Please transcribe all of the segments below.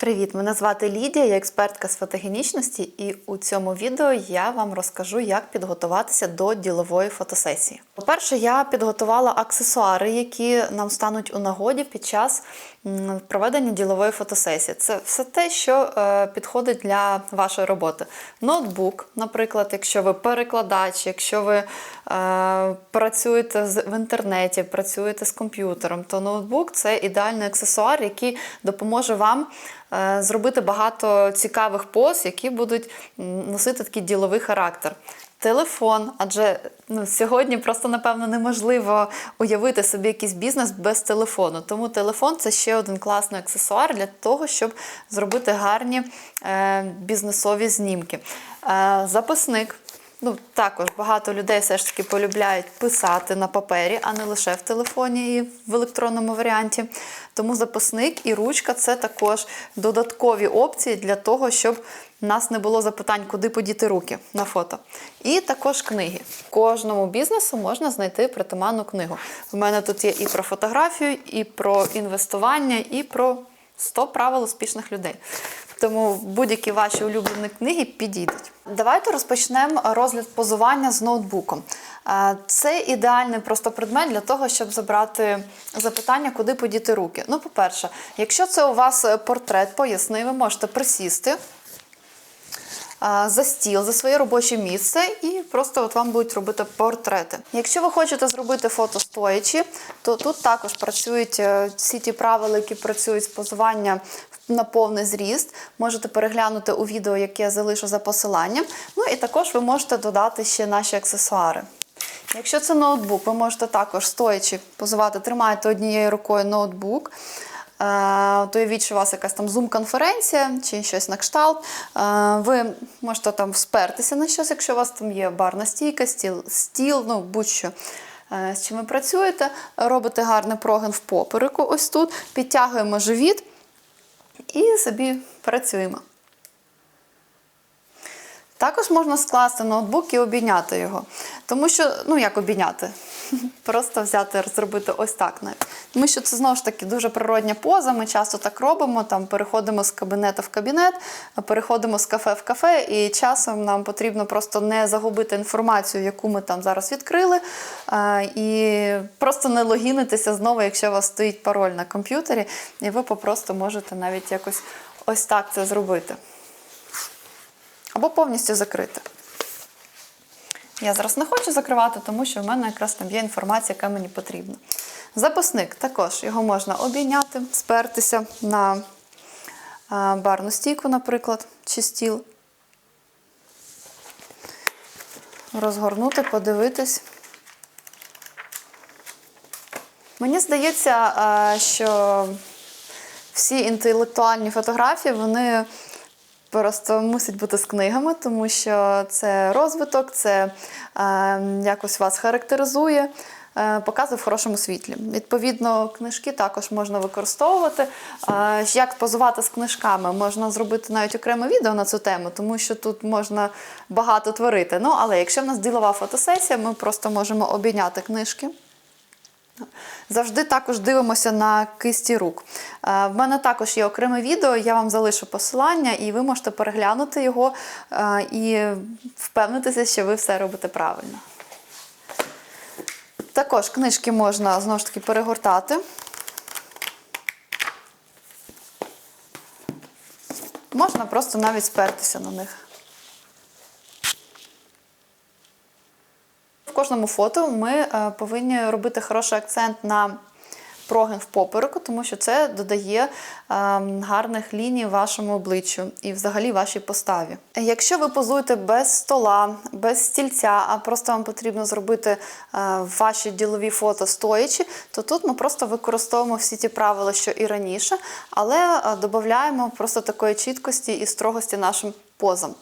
Привіт, мене звати Лідія, я експертка з фотогенічності, і у цьому відео я вам розкажу, як підготуватися до ділової фотосесії. По-перше, я підготувала аксесуари, які нам стануть у нагоді під час проведення ділової фотосесії. Це все те, що е, підходить для вашої роботи. Ноутбук, наприклад, якщо ви перекладач, якщо ви е, працюєте в інтернеті, працюєте з комп'ютером, то ноутбук це ідеальний аксесуар, який допоможе вам зробити багато цікавих поз, які будуть носити такий діловий характер. Телефон, адже ну, сьогодні просто напевно неможливо уявити собі якийсь бізнес без телефону. Тому телефон це ще один класний аксесуар для того, щоб зробити гарні е, бізнесові знімки. Е, записник. Ну, також багато людей все ж таки полюбляють писати на папері, а не лише в телефоні і в електронному варіанті. Тому записник і ручка це також додаткові опції для того, щоб в нас не було запитань, куди подіти руки на фото. І також книги. Кожному бізнесу можна знайти притаманну книгу. У мене тут є і про фотографію, і про інвестування, і про 100 правил успішних людей. Тому будь-які ваші улюблені книги підійдуть. Давайте розпочнемо розгляд позування з ноутбуком. Е, Це ідеальний просто предмет для того, щоб забрати запитання, куди подіти руки. Ну, по-перше, якщо це у вас портрет поясни, ви можете присісти за стіл, за своє робоче місце, і просто от вам будуть робити портрети. Якщо ви хочете зробити фото стоячи, то тут також працюють е, всі ті правила, які працюють з позування на повний зріст. Можете переглянути у відео, яке я залишу за посиланням. Ну і також ви можете додати ще наші аксесуари. Якщо це ноутбук, ви можете також стоячи позувати, тримаєте однією рукою ноутбук. Е, То уявіть, що у вас якась там зум-конференція чи щось на кшталт. Е, Ви можете там спертися на щось, якщо у вас там є барна стійка, стіл, стіл ну будь-що. е, З чим ви працюєте, робите гарний прогин в попереку, ось тут, підтягуємо живіт і собі працюємо. Також можна скласти ноутбук і обійняти його. Тому що, ну як обійняти? Просто взяти, зробити ось так навіть. Тому що це знову ж таки дуже природня поза. Ми часто так робимо, там переходимо з кабінету в кабінет, переходимо з кафе в кафе, і часом нам потрібно просто не загубити інформацію, яку ми там зараз відкрили, і просто не логінитися знову, якщо у вас стоїть пароль на комп'ютері, і ви попросту можете навіть якось ось так це зробити або повністю закрити. Я зараз не хочу закривати, тому що в мене якраз там є інформація, яка мені потрібна. Записник також його можна обійняти, спертися на барну стійку, наприклад, чи стіл. Розгорнути, подивитись. Мені здається, що всі інтелектуальні фотографії, вони просто мусять бути з книгами, тому що це розвиток, це е, якось вас характеризує, е, показує в хорошому світлі. Відповідно, книжки також можна використовувати. Е, як позувати з книжками? Можна зробити навіть окреме відео на цю тему, тому що тут можна багато творити. Ну, але якщо в нас ділова фотосесія, ми просто можемо обійняти книжки. Завжди також дивимося на кисті рук. Е, В мене також є окреме відео, я вам залишу посилання, і ви можете переглянути його е, і впевнитися, що ви все робите правильно. Також книжки можна знову ж таки перегортати. Можна просто навіть спертися на них. Кожному фото ми е, повинні робити хороший акцент на прогин в попереку, тому що це додає е, гарних ліній вашому обличчю і взагалі вашій поставі. Якщо ви позуєте без стола, без стільця, а просто вам потрібно зробити е, ваші ділові фото стоячи, то тут ми просто використовуємо всі ті правила, що і раніше, але додаємо просто такої чіткості і строгості нашим позам.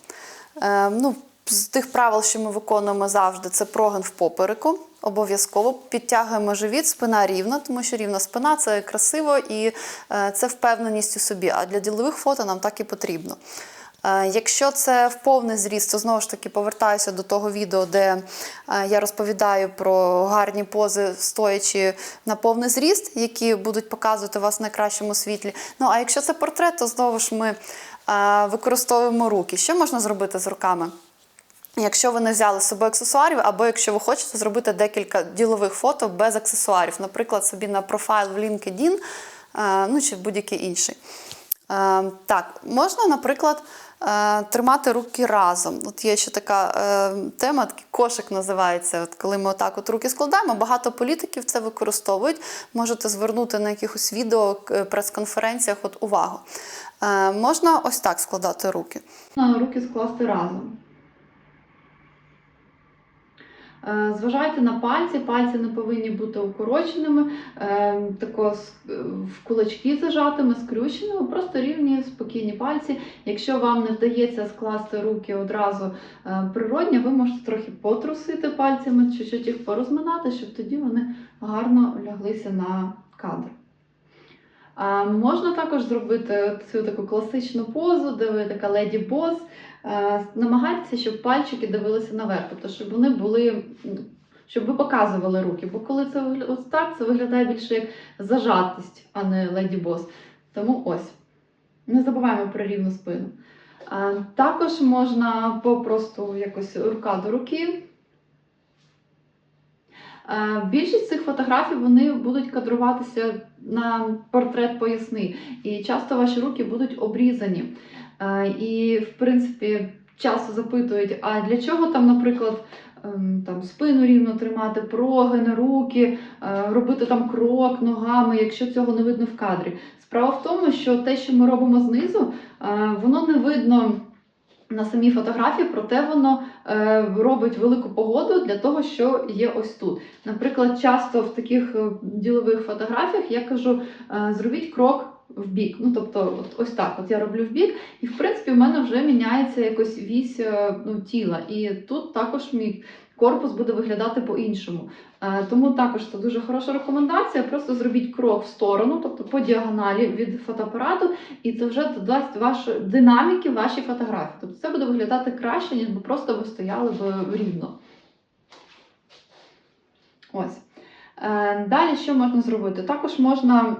Ну, з тих правил, що ми виконуємо завжди, це прогин в попереку. Обов'язково підтягуємо живіт, спина рівна, тому що рівна спина це красиво і е, це впевненість у собі. А для ділових фото нам так і потрібно. Е, Якщо це в повний зріст, то знову ж таки повертаюся до того відео, де е, я розповідаю про гарні пози, стоячи на повний зріст, які будуть показувати вас в найкращому світлі. Ну а якщо це портрет, то знову ж ми використовуємо руки. Що можна зробити з руками? Якщо ви не взяли з собою аксесуарів, або якщо ви хочете зробити декілька ділових фото без аксесуарів, наприклад, собі на профайл в LinkedIn, е, ну чи в будь-який інший. Е, Так, можна, наприклад, е, тримати руки разом. От є ще така тема, такий кошик називається. От коли ми отак от руки складаємо, багато політиків це використовують. Можете звернути на якихось відео, прес-конференціях от увагу. Можна ось так складати руки. Руки скласти разом. Е, Зважайте на пальці, пальці не повинні бути укороченими, е, тако в кулачки зажатими, скрюченими, просто рівні, спокійні пальці. Якщо вам не вдається скласти руки одразу е, природньо, ви можете трохи потрусити пальцями, чуть-чуть їх порозминати, щоб тоді вони гарно ляглися на кадр. Можна також зробити цю таку класичну позу, де ви така леді бос. Е, Намагайтеся, щоб пальчики дивилися наверх, тобто, щоб вони були, щоб ви показували руки. Бо коли це ось так, це виглядає більше як зажатість, а не леді бос. Тому ось. Не забуваємо про рівну спину. А, Також можна попросту якось рука до руки. Е, Більшість цих фотографій вони будуть кадруватися на портрет поясни, і часто ваші руки будуть обрізані. Е, І, в принципі, часто запитують, а для чого там, наприклад, ем, там, спину рівно тримати, прогини, руки, е, робити там крок ногами, якщо цього не видно в кадрі. Справа в тому, що те, що ми робимо знизу, е, воно не видно на самій фотографії, проте воно робить велику погоду для того, що є ось тут. Наприклад, часто в таких ділових фотографіях я кажу: зробіть крок в бік. Ну, тобто, от, ось так, от я роблю в бік, і в принципі в мене вже міняється якось вісь е, ну, тіла. І тут також мій корпус буде виглядати по-іншому. Е, Тому також це дуже хороша рекомендація. Просто зробіть крок в сторону, тобто по діагоналі від фотоапарату, і це вже додасть вашу динаміки вашій фотографії. Тобто це буде виглядати краще, ніж би просто ви стояли б рівно. Ось. Е, Далі що можна зробити? Також можна.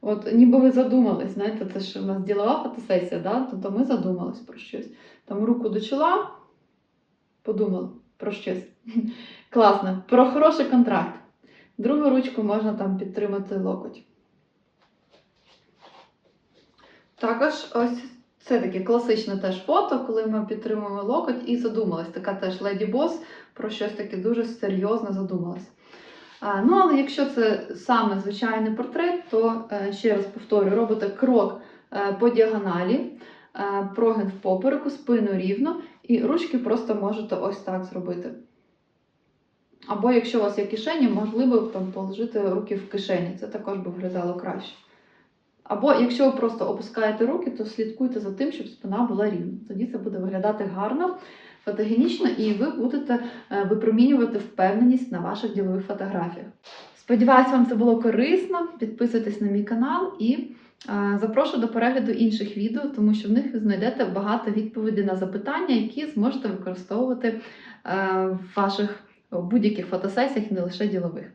От ніби ви задумались, знаєте, це ж у нас ділова фотосесія, да? тобто ми задумались про щось. Там руку до чола, подумали про щось. Класно, про хороший контракт. Другу ручку можна там підтримати локоть. Також ось це таке класичне теж фото, коли ми підтримуємо локоть і задумались. Така теж леді бос про щось таке дуже серйозно задумалась. Ну, але якщо це саме звичайний портрет, то е, ще раз повторю, робите крок е, по діагоналі, е, прогин в попереку, спину рівно, і ручки просто можете ось так зробити. Або якщо у вас є кишені, можливо там положити руки в кишені, це також би виглядало краще. Або якщо ви просто опускаєте руки, то слідкуйте за тим, щоб спина була рівна. Тоді це буде виглядати гарно, фотогенічно, і ви будете е, випромінювати впевненість на ваших ділових фотографіях. Сподіваюсь, вам це було корисно. Підписуйтесь на мій канал і е, запрошую до перегляду інших відео, тому що в них ви знайдете багато відповідей на запитання, які зможете використовувати е, в ваших будь-яких фотосесіях, не лише ділових.